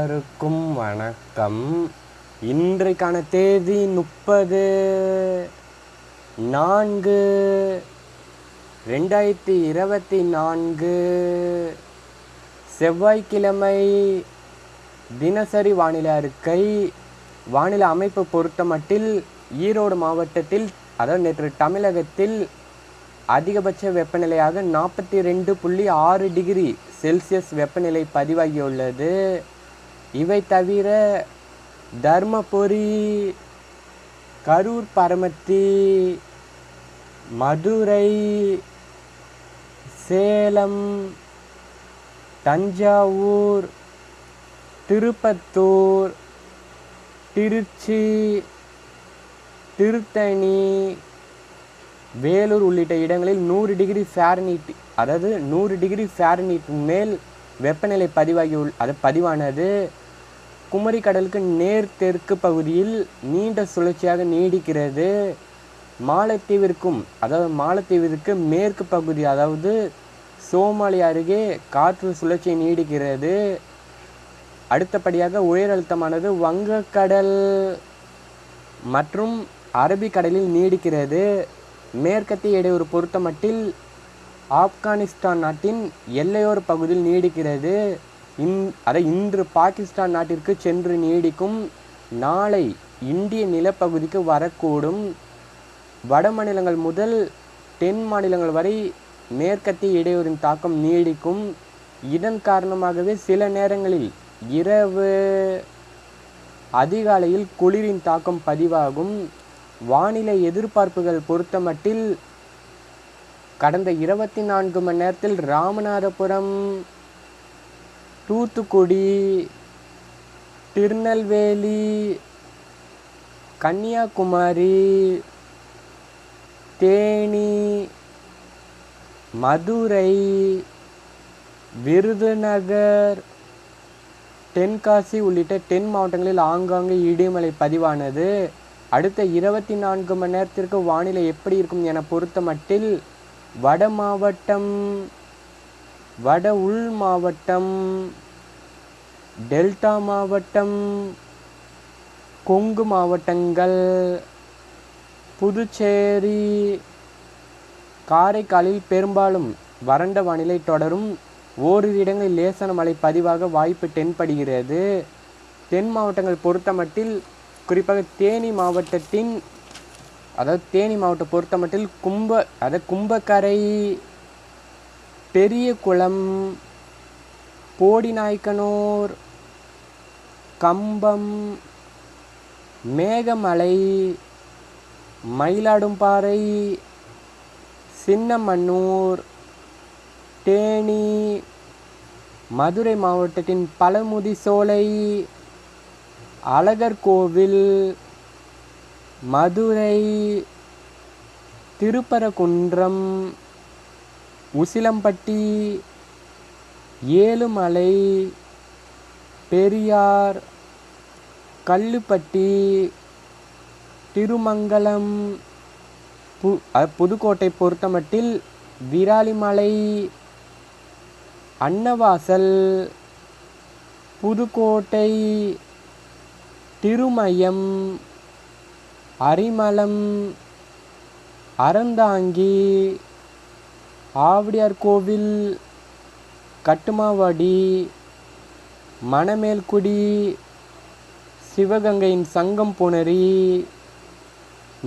அனைவருக்கும் வணக்கம். இன்றைக்கான தேதி முப்பது நான்கு ரெண்டாயிரத்தி இருபத்தி நான்கு. செவ்வாய்க்கிழமை தினசரி வானிலை அறிக்கை வானிலை அமைப்பு பொறுத்தமட்டில் ஈரோடு மாவட்டத்தில் அதாவது நேற்று தமிழகத்தில் அதிகபட்ச வெப்பநிலையாக நாற்பத்தி ரெண்டு புள்ளி ஆறு டிகிரி செல்சியஸ் வெப்பநிலை பதிவாகியுள்ளது. இவை தவிர தர்மபுரி கரூர் பரமத்தி மதுரை சேலம் தஞ்சாவூர் திருப்பத்தூர் திருச்சி திருத்தணி வேலூர் உள்ளிட்ட இடங்களில் நூறு டிகிரி ஃபேரனீட் அதாவது நூறு டிகிரி ஃபேரனீட் மேல் வெப்பநிலை பதிவாகி உள் அது பதிவானது குமரி கடலுக்கு நேர் தெற்கு பகுதியில் நீண்ட சுழற்சியாக நீடிக்கிறது. மாலத்தீவிற்கும் அதாவது மாலத்தீவிற்கு மேற்கு பகுதி அதாவது சோமாலி அருகே காற்று சுழற்சி நீடிக்கிறது. அடுத்தபடியாக உயர் அழுத்தமானது வங்கக்கடல் மற்றும் அரபிக்கடலில் நீடிக்கிறது. மேற்கத்திய இடையூறு பொறுத்தமட்டில் ஆப்கானிஸ்தான் நாட்டின் எல்லையோர பகுதியில் நீடிக்கிறது. இன் அதை இன்று பாகிஸ்தான் நாட்டிற்கு சென்று நீடிக்கும் நாளை இந்திய நிலப்பகுதிக்கு வரக்கூடும். வட மாநிலங்கள் முதல் தென் மாநிலங்கள் வரை மேற்கத்திய இடையூறின் தாக்கம் நீடிக்கும். இதன் காரணமாகவே சில நேரங்களில் இரவு அதிகாலையில் குளிரின் தாக்கம் பதிவாகும். வானிலை எதிர்பார்ப்புகள் பொறுத்தமட்டில் கடந்த இருபத்தி நான்கு மணி நேரத்தில் ராமநாதபுரம் தூத்துக்குடி திருநெல்வேலி கன்னியாகுமரி தேனி மதுரை விருதுநகர் தென்காசி உள்ளிட்ட தென் மாவட்டங்களில் ஆங்காங்கே இடிமலை பதிவானது. அடுத்த இருபத்தி நான்கு மணி நேரத்திற்கு வானிலை எப்படி இருக்கும் என பொறுத்த மட்டில் வட மாவட்டம் வட உள் மாவட்டம் டெல்டா மாவட்டம் கொங்கு மாவட்டங்கள் புதுச்சேரி காரைக்காலில் பெரும்பாலும் வறண்ட வானிலை தொடரும். ஓரிரு இடங்களில் லேசான மழை பதிவாக வாய்ப்பு தென்படுகிறது. தென் மாவட்டங்கள் பொறுத்தமட்டில் குறிப்பாக தேனி மாவட்டத்தின் அதாவது தேனி மாவட்டம் பொறுத்தமட்டில் கும்ப அதாவது கும்பக்கரை பெரிய குளம் போடிநாய்க்கனூர் கம்பம் மேகமலை மயிலாடும்பாறை சின்னமன்னூர் தேனி மதுரை மாவட்டத்தின் பழமுதி சோலை அழகர் கோவில் மதுரை திருப்பரங்குன்றம் உசிலம்பட்டி ஏழுமலை பெரியார் கல்லுப்பட்டி திருமங்கலம் பு புதுக்கோட்டை பொறுத்தமட்டில் விராலிமலை அன்னவாசல் புதுக்கோட்டை திருமயம் அரிமளம் அறந்தாங்கி ஆவடியார் கோவில் கட்டுமாவாடி மணமேல்குடி சிவகங்கையின் சங்கம் புணரி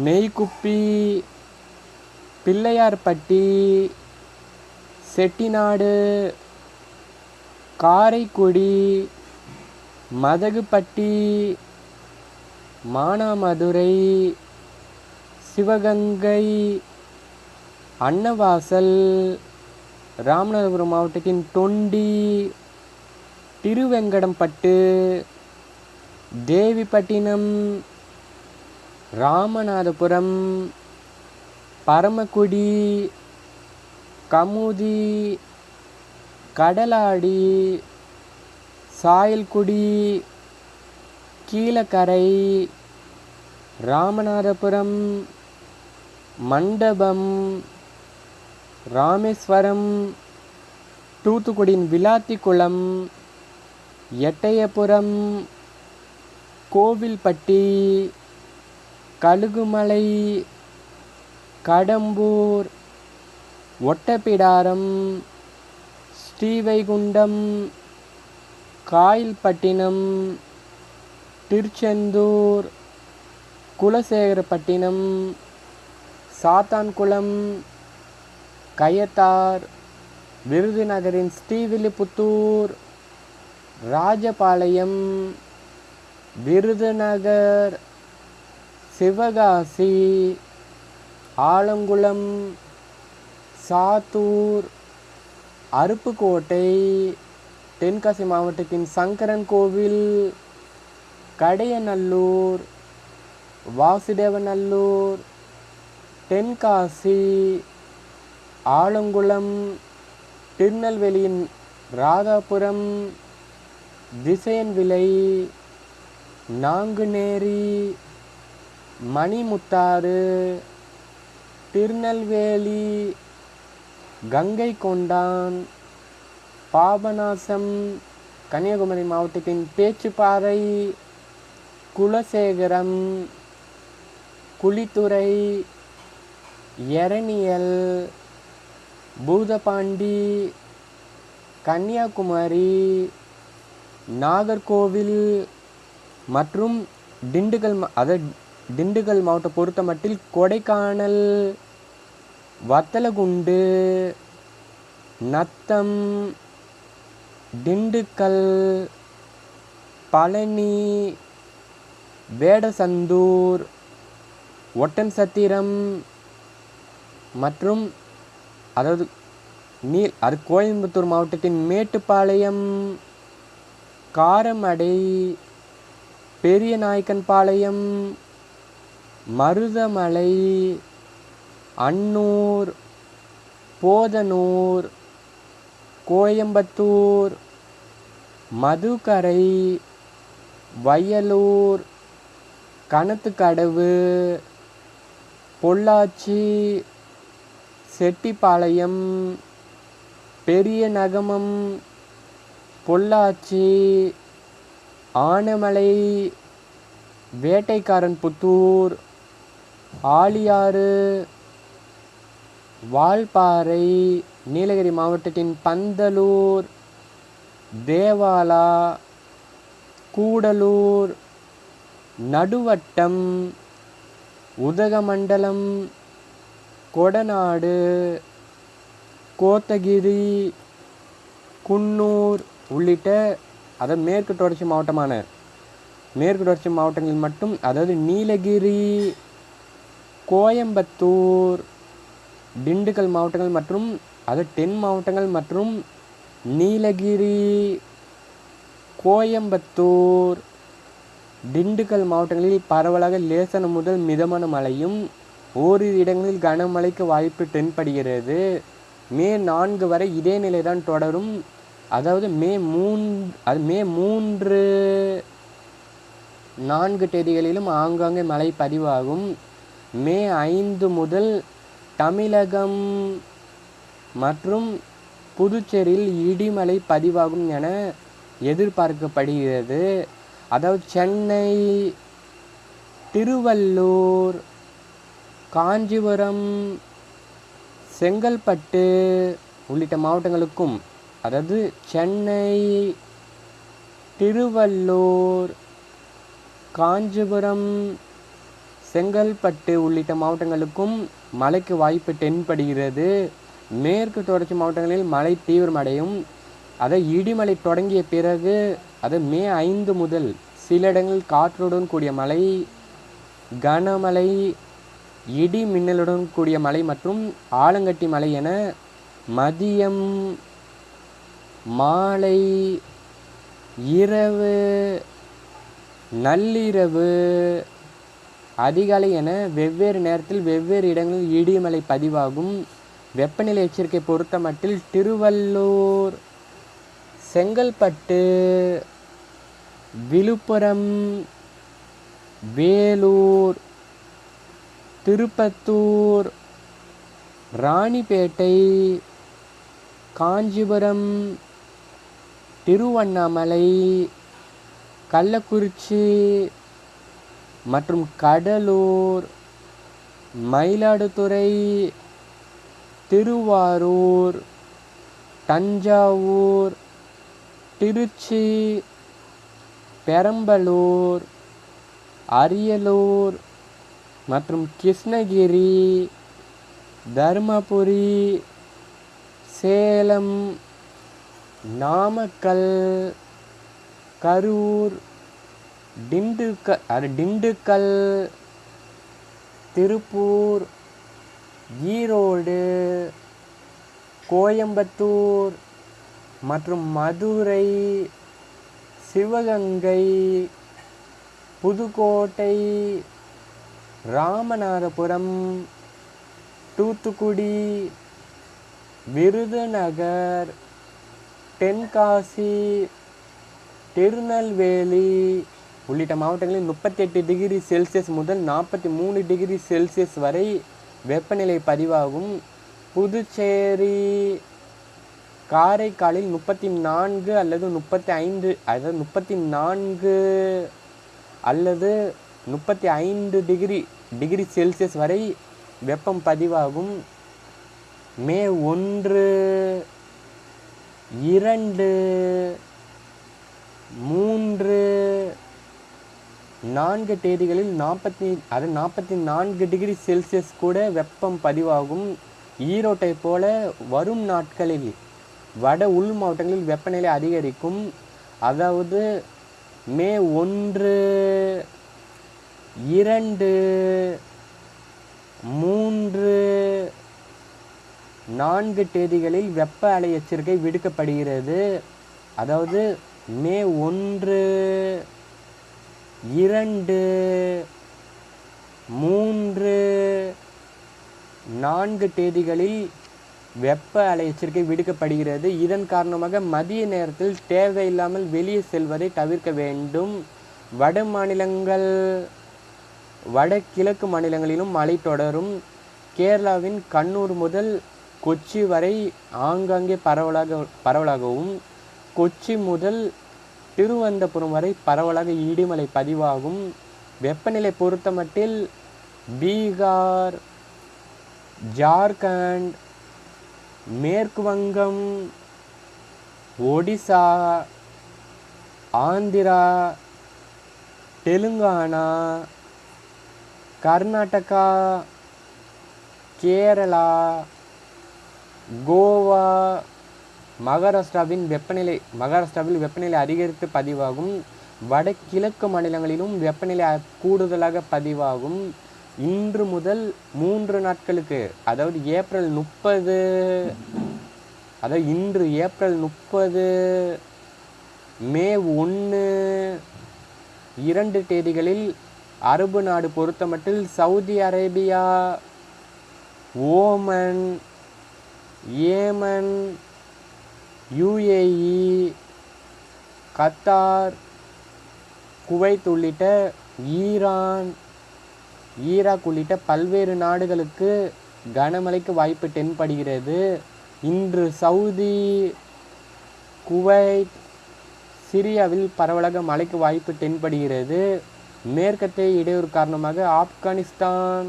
நெய்க்குப்பி பிள்ளையார்பட்டி செட்டிநாடு காரைக்குடி மதகுப்பட்டி மானாமதுரை சிவகங்கை அன்னவாசல் ராமநாதபுரம் மாவட்டத்தின் தொண்டி திருவெங்கடம்பட்டு தேவிப்பட்டினம் ராமநாதபுரம் பரமக்குடி கமுதி கடலாடி சாயல்குடி கீழக்கரை ராமநாதபுரம் மண்டபம் ராமேஸ்வரம் தூத்துக்குடியின் விளாத்திக்குளம் எட்டயபுரம் கோவில்பட்டி கழுகுமலை கடம்பூர் ஒட்டப்பிடாரம் ஸ்ரீவைகுண்டம் காயில்பட்டினம் திருச்செந்தூர் குலசேகரப்பட்டினம் சாத்தான்குளம் கயத்தார் விருதுநகரின் ஸ்ரீவில்லிபுத்தூர் ராஜபாளையம் விருதுநகர் சிவகாசி ஆலங்குளம் சாத்தூர் அருப்புக்கோட்டை தென்காசி மாவட்டத்தின் சங்கரன் கோவில் கடையநல்லூர் வாசுதேவநல்லூர் தென்காசி ஆலங்குளம் திருநெல்வேலியின் ராதாபுரம் திசையன்விளை நாங்குநேரி மணிமுத்தாறு திருநெல்வேலி கங்கை கொண்டான் பாபநாசம் கன்னியாகுமரி மாவட்டத்தின் பேச்சுப்பாறை குலசேகரம் குளித்துறை எரணியல் பூதபாண்டி கன்னியாகுமரி நாகர்கோவில் மற்றும் திண்டுக்கல் அதாவது திண்டுக்கல் மாவட்டம் பொறுத்த மட்டில் கொடைக்கானல் வத்தலகுண்டு நத்தம் திண்டுக்கல் பழனி வேடசந்தூர் ஒட்டன் சத்திரம் மற்றும் அதாவது நீர் அது கோயம்புத்தூர் மாவட்டத்தின் மேட்டுப்பாளையம் காரமடை பெரிய நாயக்கன்பாளையம் மருதமலை அன்னூர் போதனூர் கோயம்புத்தூர் மதுக்கரை வயலூர் கணத்துக்கடவு பொள்ளாச்சி செட்டிப்பாளையம் பெரிய நகமம் பொள்ளாச்சி ஆனமலை வேட்டைக்காரன் புத்தூர் ஆலியாறு வால்பாறை நீலகிரி மாவட்டத்தின் பந்தலூர் தேவாலா கூடலூர் நடுவட்டம் உதகமண்டலம் கொடநாடு கோத்தகிரி குன்னூர் உள்ளிட்ட அதாவது மேற்கு தொடர்ச்சி மாவட்டமான மேற்கு தொடர்ச்சி மாவட்டங்களில் மட்டும் அதாவது நீலகிரி கோயம்புத்தூர் திண்டுக்கல் மாவட்டங்கள் மற்றும் அது தென் மாவட்டங்கள் மற்றும் நீலகிரி கோயம்புத்தூர் திண்டுக்கல் மாவட்டங்களில் பரவலாக லேசான முதல் மிதமான மழையும் ஓரிரு இடங்களில் கனமழைக்கு வாய்ப்பு தென்படுகிறது. மே நான்கு வரை இதே நிலை தான் தொடரும். அதாவது மே மூன் அது மே மூன்று நான்கு தேதிகளிலும் ஆங்காங்கே மழை பதிவாகும். மே ஐந்து முதல் தமிழகம் மற்றும் புதுச்சேரியில் இடிமழை பதிவாகும் என எதிர்பார்க்கப்படுகிறது. அதாவது சென்னை திருவள்ளூர் காஞ்சிபுரம் செங்கல்பட்டு உள்ளிட்ட மாவட்டங்களுக்கும் அதாவது சென்னை திருவள்ளூர் காஞ்சிபுரம் செங்கல்பட்டு உள்ளிட்ட மாவட்டங்களுக்கும் மழைக்கு வாய்ப்பு தென்படுகிறது. மேற்கு தொடர்ச்சி மாவட்டங்களில் மழை தீவிரமடையும். அதை இடிமலை தொடங்கிய பிறகு அது மே ஐந்து முதல் சில இடங்களில் காற்றுடன் கூடிய மழை கனமழை இடி மின்னலுடன் கூடிய மழை மற்றும் ஆலங்கட்டி மழை என மதியம் மாலை இரவு நள்ளிரவு அதிகாலை என வெவ்வேறு நேரத்தில் வெவ்வேறு இடங்களில் இடிமலை பதிவாகும். வெப்பநிலை எச்சரிக்கை பொறுத்த மட்டில் திருவள்ளூர் செங்கல்பட்டு விழுப்புரம் வேலூர் திருப்பத்தூர் ராணிப்பேட்டை காஞ்சிபுரம் திருவண்ணாமலை கள்ளக்குறிச்சி மற்றும் கடலூர் மயிலாடுதுறை திருவாரூர் தஞ்சாவூர் திருச்சி பெரம்பலூர் அரியலூர் மற்றும் கிருஷ்ணகிரி தருமபுரி சேலம் நாமக்கல் கரூர் டிண்டுக்கல் அது திண்டுக்கல் திருப்பூர் ஈரோடு கோயம்புத்தூர் மற்றும் மதுரை சிவகங்கை புதுக்கோட்டை ராமநாதபுரம் தூத்துக்குடி விருதுநகர் தென்காசி திருநெல்வேலி உள்ளிட்ட மாவட்டங்களில் முப்பத்தெட்டு டிகிரி செல்சியஸ் முதல் நாற்பத்தி மூணு டிகிரி செல்சியஸ் வரை வெப்பநிலை பதிவாகும். புதுச்சேரி காரைக்காலில் முப்பத்தி நான்கு அல்லது முப்பத்தி ஐந்து அதாவது முப்பத்தி நான்கு அல்லது முப்பத்தி ஐந்து டிகிரி டிகிரி செல்சியஸ் வரை வெப்பம் பதிவாகும். மே ஒன்று இரண்டு மூன்று நான்கு தேதிகளில் நாற்பத்தி அது நாற்பத்தி நான்கு டிகிரி செல்சியஸ் கூட வெப்பம் பதிவாகும். ஈரோட்டை போல வரும் நாட்களில் வட உள் மாவட்டங்களில் வெப்பநிலை அதிகரிக்கும். அதாவது மே ஒன்று இரண்டு மூன்று நான்கு தேதிகளில் வெப்ப அலை எச்சரிக்கை விடுக்கப்படுகிறது. அதாவது மே ஒன்று இரண்டு மூன்று நான்கு தேதிகளில் வெப்ப அலை எச்சரிக்கை விடுக்கப்படுகிறது. இதன் காரணமாக மதிய நேரத்தில் தேவையில்லாமல் வெளியே செல்வதை தவிர்க்க வேண்டும். வட மாநிலங்கள் வடகிழக்கு மாநிலங்களிலும் மழை தொடரும். கேரளாவின் கண்ணூர் முதல் கொச்சி வரை ஆங்காங்கே பரவலாக பரவலாகவும் கொச்சி முதல் திருவனந்தபுரம் வரை பரவலாக இடிமலை பதிவாகும். வெப்பநிலை பொறுத்தமட்டில் பீகார் ஜார்க்கண்ட் மேற்கு வங்கம் ஒடிசா ஆந்திரா தெலுங்கானா கர்நாடகா கேரளா கோவா மகாராஷ்டிராவின் வெப்பநிலை மகாராஷ்டிராவில் வெப்பநிலை அதிகரித்து பதிவாகும். வடகிழக்கு மாநிலங்களிலும் வெப்பநிலை கூடுதலாக பதிவாகும். இன்று முதல் மூன்று நாட்களுக்கு அதாவது ஏப்ரல் முப்பது அதாவது இன்று ஏப்ரல் முப்பது மே ஒன்று இரண்டு தேதிகளில் அரபு நாடு பொறுத்தமட்டில் Saudi Arabia Oman Yemen UAE Qatar Kuwait உள்ளிட்ட ஈரான் ஈராக் உள்ளிட்ட பல்வேறு நாடுகளுக்கு கனமழைக்கு வாய்ப்பு தென்படுகிறது. இன்று சவுதி குவைத் சிரியாவில் பரவலாக மழைக்கு வாய்ப்பு தென்படுகிறது. மேற்கத்திய இடையூறு காரணமாக ஆப்கானிஸ்தான்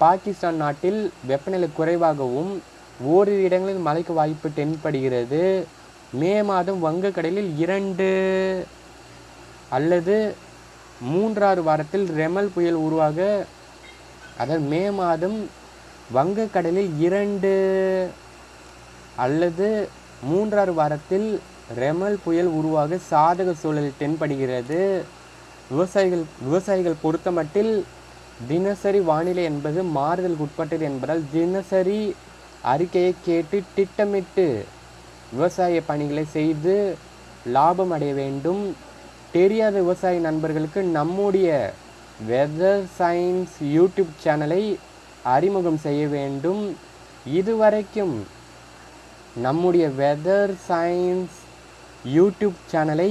பாகிஸ்தான் நாட்டில் வெப்பநிலை குறைவாகவும் ஓரிரு இடங்களில் மழைக்கு வாய்ப்பு தென்படுகிறது. மே மாதம் வங்கக்கடலில் இரண்டு அல்லது மூன்றாறு வாரத்தில் ரெமல் புயல் உருவாக அதாவது மே மாதம் வங்கக்கடலில் இரண்டு அல்லது மூன்றாறு வாரத்தில் ரெமல் புயல் உருவாக சாதக சூழல் தென்படுகிறது. விவசாயிகள் விவசாயிகள் பொறுத்தமட்டில் தினசரி வானிலை என்பது மாறுதலுக்கு உட்பட்டது என்பதால் தினசரி அறிக்கையை கேட்டு திட்டமிட்டு விவசாய பணிகளை செய்து லாபம் அடைய வேண்டும். தெரியாத விவசாய நண்பர்களுக்கு நம்முடைய வெதர் சயின்ஸ் யூடியூப் சேனலை அறிமுகம் செய்ய வேண்டும். இதுவரைக்கும் நம்முடைய வெதர் சயின்ஸ் யூடியூப் சேனலை